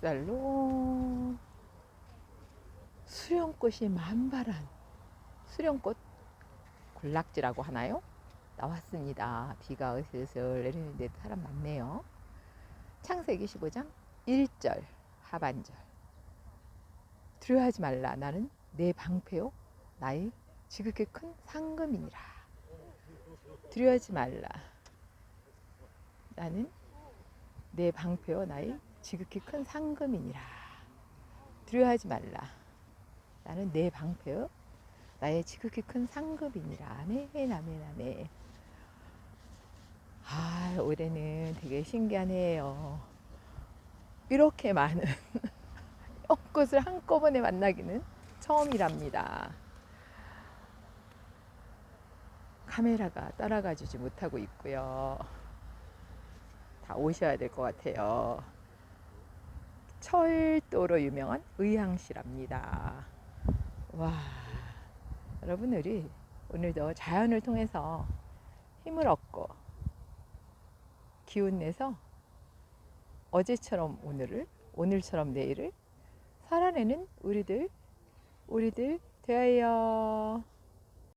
햇살로 수령꽃이 만발한 수령꽃 군락지라고 하나요? 나왔습니다. 비가 으슬으슬 내리는데 사람 많네요. 창세기 15장 1절 하반절 두려워하지 말라 나는 내 방패요 나의 지극히 큰 상금이니라 두려워하지 말라 나는 내 방패요 나의 지극히 큰 상금이니라 두려워하지 말라 나는 내 방패요 나의 지극히 큰 상급이니라. 아멘, 아멘, 아멘. 아, 올해는 되게 신기하네요. 이렇게 많은 연꽃을 한꺼번에 만나기는 처음이랍니다. 카메라가 따라가 주지 못하고 있고요. 다 오셔야 될 것 같아요. 철도로 유명한 의향시랍니다. 와. 여러분 우리 오늘도 자연을 통해서 힘을 얻고 기운 내서 어제처럼 오늘을 오늘처럼 내일을 살아내는 우리들 우리들 되어요.